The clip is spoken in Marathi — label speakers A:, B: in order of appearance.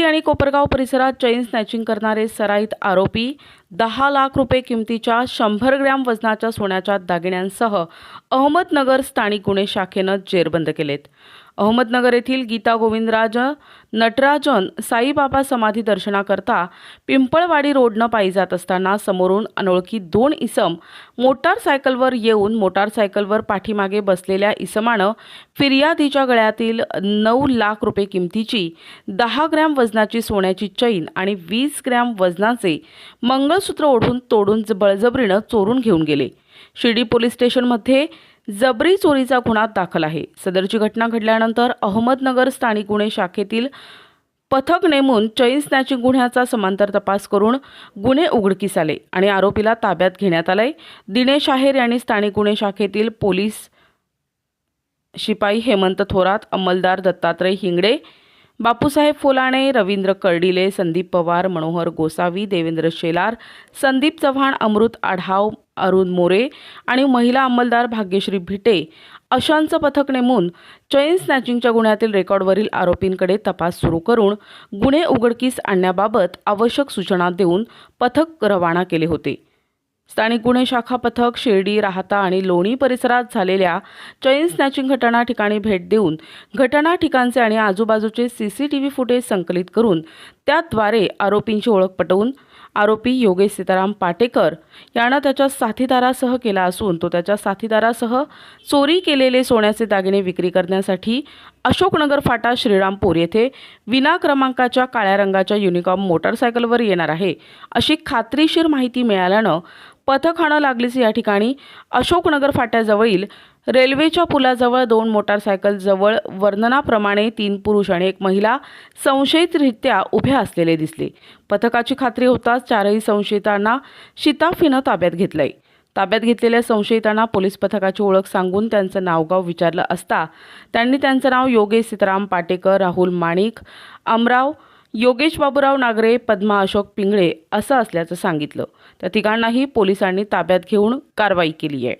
A: आणि कोपरगाव परिसरात चैन स्नॅचिंग करणारे सराईत आरोपी दहा लाख रुपये किमतीच्या शंभर ग्रॅम वजनाच्या सोन्याच्या दागिन्यांसह अहमदनगर स्थानिक गुन्हे शाखेनं जेरबंद केलेत. अहमदनगर येथील गीता गोविंदराज नटराजन साईबाबा समाधी दर्शनाकरता पिंपळवाडी रोडनं पायी जात असताना समोरून अनोळखी दोन इसम मोटारसायकलवर येऊन मोटारसायकलवर पाठीमागे बसलेल्या इसमानं फिर्यादीच्या गळ्यातील नऊ लाख रुपये किमतीची दहा ग्रॅम वजनाची सोन्याची चैन आणि वीस ग्रॅम वजनाचे मंगळसूत्र ओढून तोडून बळजबरीनं चोरून घेऊन गेले. शिर्डी पोलीस स्टेशनमध्ये जबरी चोरीचा गुन्हा दाखल आहे. सदरची घटना घडल्यानंतर अहमदनगर स्थानिक गुन्हे शाखेतील पथक नेमून चैन स्नॅचिंग गुन्ह्याचा समांतर तपास करून गुन्हे उघडकीस आले आणि आरोपीला ताब्यात घेण्यात आलंय. दिनेश आहेर यांनी स्थानिक गुन्हे शाखेतील पोलीस शिपाई हेमंत थोरात अंमलदार दत्तात्रय हिंगडे बापूसाहेब फोलाणे रवींद्र कर्डिले संदीप पवार मनोहर गोसावी देवेंद्र शेलार संदीप चव्हाण अमृत आढाव अरुण मोरे आणि महिला अंमलदार भाग्यश्री भिटे अशांचं पथक नेमून चैन स्नॅचिंगच्या गुन्ह्यातील रेकॉर्डवरील आरोपींकडे तपास सुरू करून गुन्हे उघडकीस आणण्याबाबत आवश्यक सूचना देऊन पथक रवाना केले होते. स्थानिक गुन्हे शाखा पथक शिर्डी राहता आणि लोणी परिसरात झालेल्या चैन स्नॅचिंग घटना ठिकाणी भेट देऊन घटना ठिकाणचे आणि आजूबाजूचे C C T V footage संकलित करून त्याद्वारे आरोपींची ओळख पटवून आरोपी योगेश सीताराम पाटेकर यानं त्याच्या साथीदारासह केला असून तो त्याच्या साथीदारासह चोरी केलेले सोन्याचे दागिने विक्री करण्यासाठी अशोकनगर फाटा श्रीरामपूर येथे विना क्रमांकाच्या काळ्या रंगाच्या युनिकॉर्म मोटारसायकलवर येणार आहे अशी खात्रीशीर माहिती मिळाल्यानं पथकानं लागलीच या ठिकाणी. अशोकनगर फाट्याजवळील रेल्वेच्या पुलाजवळ दोन मोटारसायकलजवळ वर्णनाप्रमाणे तीन पुरुष आणि एक महिला संशयितरित्या उभ्या असलेले दिसले. पथकाची खात्री होताच चारही संशयितांना शिताफीनं ताब्यात घेतलंय. ताब्यात घेतलेल्या संशयितांना पोलीस पथकाची ओळख सांगून त्यांचं नावगाव विचारलं असता त्यांनी त्यांचं नाव योगेश सीताराम पाटेकर राहुल माणिक अमराव योगेश बाबूराव नागरे पद्मा अशोक पिंगळे असं असल्याचं सांगितलं. त्या तिघांनाही पोलिसांनी ताब्यात घेऊन कारवाई केली आहे